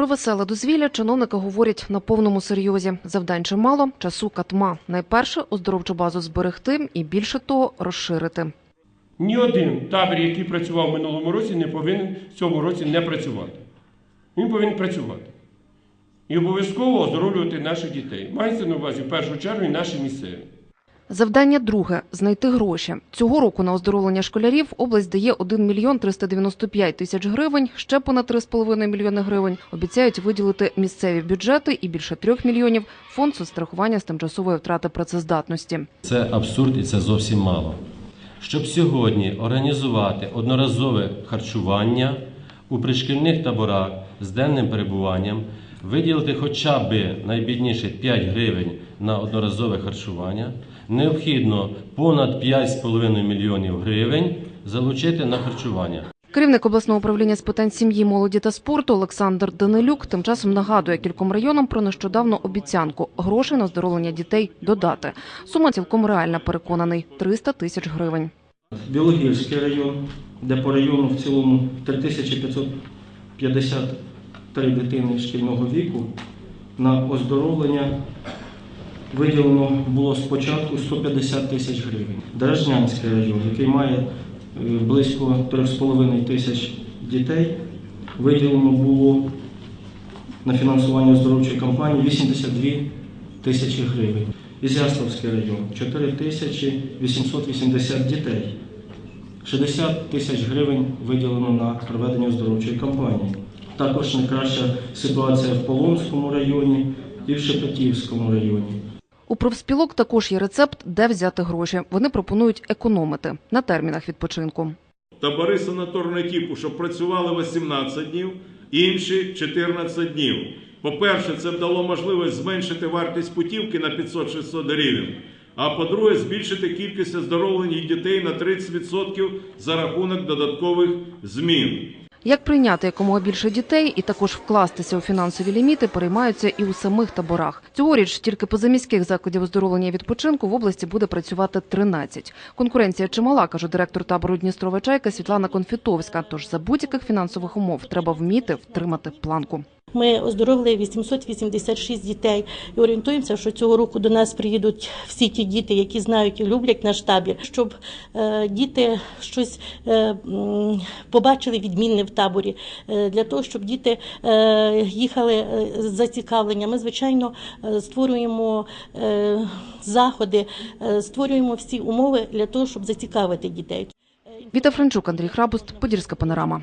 Про веселе дозвілля чиновники говорять на повному серйозі. Завдань чимало, часу катма. Найперше оздоровчу базу зберегти і більше того розширити. Ні один табір, який працював в минулому році, не повинен в цьому році не працювати. Він повинен працювати. І обов'язково оздоровлювати наших дітей. Мається на увазі в першу чергу і наші місцеві. Завдання друге знайти гроші. Цього року на оздоровлення школярів область дає 1 мільйон 395 тисяч гривень. Ще понад 3,5 мільйони гривень обіцяють виділити місцеві бюджети і більше 3 мільйонів фонд соцстрахування з тимчасової втрати працездатності. Це абсурд і це зовсім мало. Щоб сьогодні організувати одноразове харчування у пришкільних таборах з денним перебуванням, виділити хоча б найбідніше 5 гривень на одноразове харчування, необхідно понад 5,5 мільйонів гривень залучити на харчування. Керівник обласного управління з питань сім'ї, молоді та спорту Олександр Данилюк тим часом нагадує кільком районам про нещодавну обіцянку грошей на оздоровлення дітей додати. Сума цілком реальна, переконаний 300 тисяч гривень. Білогірський район, де по району в цілому 3553 дитини шкільного віку на оздоровлення виділено було спочатку 150 тисяч гривень. Дражнянський район, який має е, близько 3,5 тисяч дітей, виділено було на фінансування оздоровчої кампанії 82 тисячі гривень. Ізяславський район 4 тисячі 880 дітей. 60 тисяч гривень виділено на проведення оздоровчої кампанії. Також найкраща ситуація в Полонському районі і в Шепетівському районі. У профспілок також є рецепт, де взяти гроші. Вони пропонують економити на термінах відпочинку. табори санаторного типу, що працювали 18 днів, інші 14 днів. По-перше, це дало можливість зменшити вартість путівки на 500-600 гривень. А по-друге, збільшити кількість оздоровлених дітей на 30% за рахунок додаткових змін. Як прийняти якомога більше дітей і також вкластися у фінансові ліміти, переймаються і у самих таборах. Цьогоріч тільки позаміських закладів оздоровлення і відпочинку в області буде працювати 13. Конкуренція чимала, каже директор табору Дністрова Чайка Світлана Конфітовська. Тож за будь-яких фінансових умов треба вміти втримати планку. Ми оздоровили 886 дітей і орієнтуємося, що цього року до нас приїдуть всі ті діти, які знають і люблять наш табір, щоб е, діти щось е, побачили відмінне в таборі, е, для того, щоб діти їхали з зацікавленням. Ми, звичайно, створюємо заходи, створюємо всі умови для того, щоб зацікавити дітей. Віта Франчук, Андрій Храбуст, Подільська панорама.